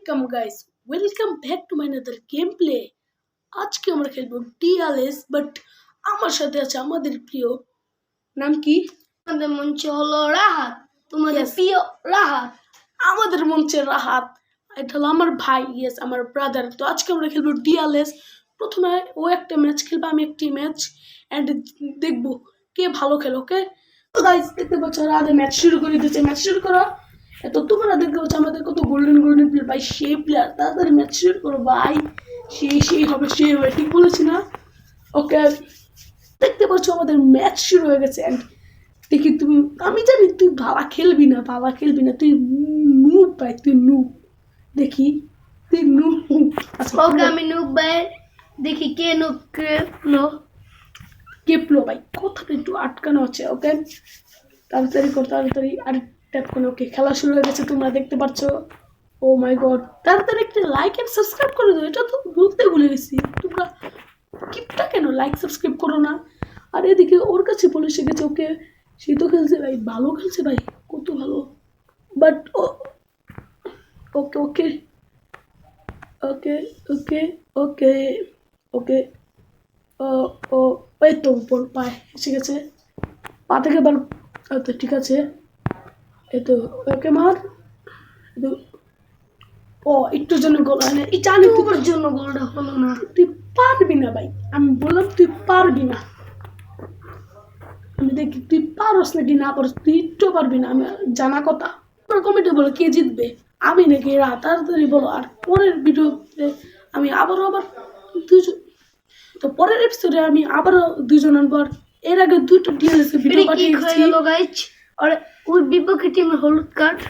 Welcome guys welcome back to my another game play আজকে আমরা খেলব টিআরএস বাট আমার সাথে আছে আমাদের প্রিয় নাম কি? আমাদের মঞ্চে হলো রাহাত তোমাদের. প্রিয় রাহাত। আমাদের মঞ্চের রাহাত। এটা হলো আমার ভাই ইয়েস আমার ব্রাদার তো আজকে আমরা খেলব ডিআরএস প্রথমে ও একটা ম্যাচ খেলবে আমি একটি ম্যাচ অ্যান্ড দেখব কে ভালো খেলো ওকে গাইস দেখতে পাচ্ছ আগে ম্যাচ শুরু করে দিয়েছে। ম্যাচ শুরু করো। তো তোমরা দেখতে পাচ্ছ আমাদের কত গোল্ডেন গোল্ডেন প্লেয়ার ভাই সেই প্লেয়ার তাড়াতাড়ি ম্যাচ শুরু করো ভাই। সেই সেই হবে সেই হবে ঠিক বলেছি না? ওকে দেখতে পাচ্ছ আমাদের ম্যাচ শুরু হয়ে গেছে অ্যান্ড দেখি তুমি আমি জানি তুই ভালো খেলবি না ভালো খেলবি না তুই নুব ভাই তুই নুব দেখি তুই নুব আচ্ছা ওকে আমি নুব ভাই। দেখি কে নুব কে নো কেপলো ভাই কথাটা একটু আটকানো আছে ওকে তাড়াতাড়ি কর তাড়াতাড়ি আর করে ওকে খেলা শুরু হয়ে গেছে, তোমরা দেখতে পাচ্ছ ও মাই গড তাড়াতাড়ি একটা লাইক এন্ড সাবস্ক্রাইব করে দাও, এটা তো বলতে ভুলে গেছি। তোমরা কিপটা কেন? লাইক সাবস্ক্রাইব করো না। আর এদিকে ওর কাছে বলে শিখেছে ওকে, সে তো খেলছে ভাই, ভালো খেলছে ভাই, কত ভালো। বাট ও, ওকে ওকে ওকে ওকে ওকে ওকে, ও ও, এই তো উপর পায় আছে পা থেকে বার তো ঠিক আছে। ও একটু জন্য গোল হয় এই জানি জন্য গোলটা হলো না। তুই পারবি না ভাই। আমি বললাম তুই পারবি না। আমি দেখি তুই পারস নাকি না পারস? তুই একটু পারবি না। আমি জানা কথা। আমার কমিটি বলো কে জিতবে? আমি নাকি এরা তাড়াতাড়ি বলো। আর পরের ভিডিওতে আমি আবারও আবার দুজন তো পরের এপিসোডে আমি আবারও দুজন আনবার এর আগে দুটো ডিএলএস ভিডিও পাঠিয়েছি। আর ওই বিপক্ষে টিমের হলুদ কার্ড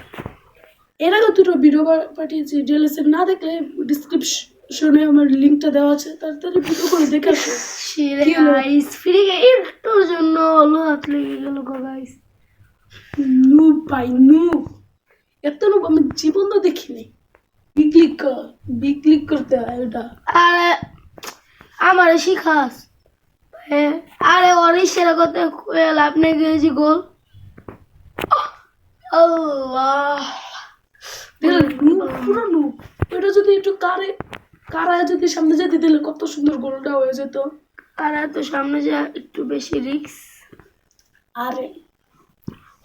এর আগে দুটো ভিডিও পাঠিয়েছি ডিএলএস না দেখলে ডিসক্রিপশনে আমার লিঙ্কটা দেওয়া আছে তাড়াতাড়ি ভিডিও করে দেখে আসো? গাইস ফ্রি একটুর জন্য হলো হাত লেগে গেল গাইস নু ভাই নু এত নু আমি জীবন তো দেখিনি। বি ক্লিক কর বি ক্লিক করতে হয় ওটা। আরে আমার শিখাস। হ্যাঁ আরে ওরই সেরা কথা লাভ নেই গেছি গোল। আল্লাহ। এটা নু এটা যদি একটু কারে কারায় যদি সামনে যেতে দিলে কত সুন্দর গোলটা হয়ে যেত। আর এত সামনে যা একটু বেশি রিক্স আরে।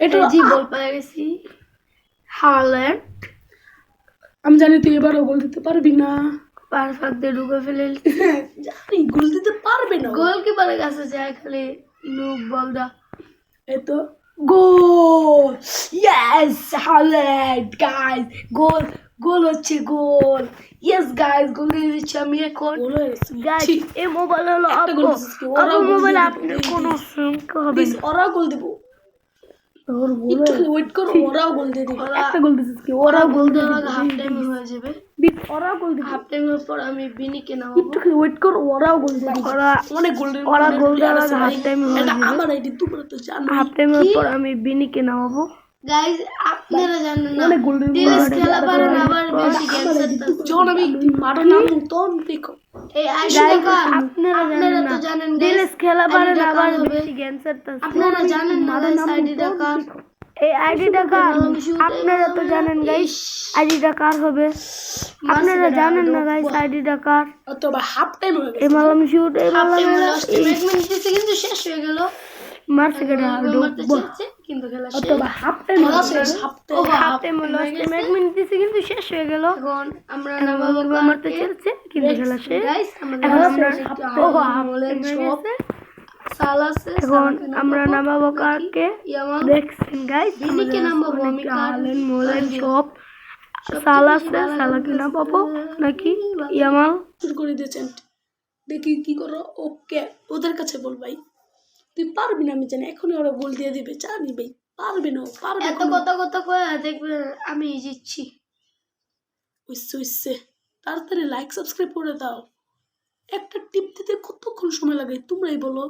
এটা জি বল পেয়ে গেছি। হার্ল্যান্ড আমি জানি তুই এবারও গোল দিতে পারবি না। পারফেক্ট দিয়ে ঢুকে ফেলে জানি গোল দিতে পারবে না গোলকিপারের কাছে যায় খালি নুক বলদা এই তো গোল! ইয়েস হ্যালেন্ড গাইস গোল গোল হচ্ছে গোল ইয়েস গাইস গোল দিয়ে দিচ্ছি আমি এখন গাইস এই মোবাইল হলো গোল মোবাইল দিয়ে কোনো সংখ্যা হবে ওরা গোল দিব ওয়েট করো ওরাও গোল দিয়ে দিবে। একটা গোল দিছিস কি ওরাও গোল দিয়ে দিবে। হাফ টাইম হয়ে যাবে। দিস ওরাও গোল দিবে। হাফ টাইমের পর আমি বিনিকে নামাবো। একটু খালি ওয়েট করো ওরাও গোল দিয়ে দিবে। ওরা অনেক গোল ওরা গোল আগে half time হয়ে যাবে। আমার আইডি তোমরা তো জানো হাফ টাইমের পর আমি বিনিকে নামাবো। গাইস আপনারা জানেন না খেলা পারেন আবার বেশি ক্যান্সার যখন আমি তখন দেখো। এই আপনারা জানেন তো জানেন ডিএস খেলা পারেন আবার বেশি ক্যান্সার আপনারা জানেন না গাইস আইডিটা কার এই আইডিটা কার আপনারা তো জানেন গাইস আইডিটা কার হবে। আপনারা জানেন না গাইস আইডিটা কার অথবা হাফ টাইম হয়ে গেছে। এই মালাম শুট এই মালাম কিন্তু শেষ হয়ে গেল। মারছে কেটে কিন্তু খেলা শেষ। অথবা হাফ টাইম হয়ে গেছে হাফ টাইম হাফ টাইম এক মিনিট দিছে কিন্তু শেষ হয়ে গেল। এখন আমরা নামাবো মারতে চলছে কিন্তু খেলা শেষ। আমরা ও হাফ টাইম হয়ে গেছে। এখন আমরা নামাবো কারকে দেখছেন গাইস নামাবো আমি কালেন মোলেন সব সালাকে নামাবো নাকি? ইয়ামাল? শুরু করে দিয়েছেন। দেখি কি করো। ওকে ওদের কাছে বল ভাই। তুই পারবি না আমি জানি। এখনই ওরা গোল দিয়ে দিবে চা নিবে। পারবে না পারবে এত কথা কথা কয়ে দেখবে আমি জিতছি। উইসে উইসে। তাড়াতাড়ি লাইক সাবস্ক্রাইব করে দাও। একটা টিপ দিতে কতক্ষণ সময় লাগে তোমরাই বলো।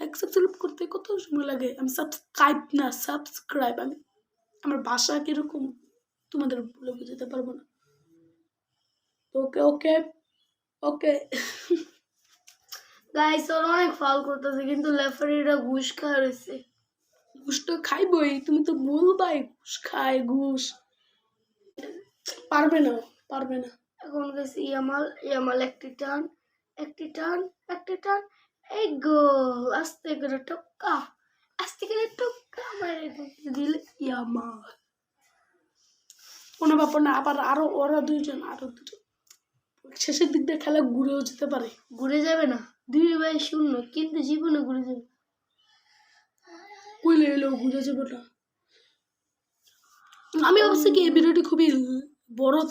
লাইক সাবস্ক্রাইব করতে কত সময় লাগে? আমি সাবস্ক্রাইব না সাবস্ক্রাইব আমি আমার ভাষা কীরকম? তোমাদের বলে বোঝাতে পারব না। ওকে ওকে ওকে। গাইস ওরা অনেক ফাউল করতেছে কিন্তু লেফারিরা ঘুষ খাওয়া রয়েছে। ঘুষ তো খাইবই তুমি তো বলবাই ঘুষ খায় ঘুষ। পারবে না পারবে না। এখন গেছে ইয়ামাল ইয়ামাল একটি টান একটি টান একটি টান এই গোল আস্তে করে টক্কা আস্তে করে টক্কা মারে দিল ইয়ামাল। কোনো ব্যাপার না আবার আরও ওরা দুইজন আরও দুজন শেষের দিক দিয়ে খেলা ঘুরেও যেতে পারে। ঘুরে যাবে না। দুই বাই শূন্য কিন্তু জীবনে ঘুরে যাবে। কইলে এলো ঘুরে যাবে না আমি ভাবছি কি এই ভিডিওটি খুবই বড়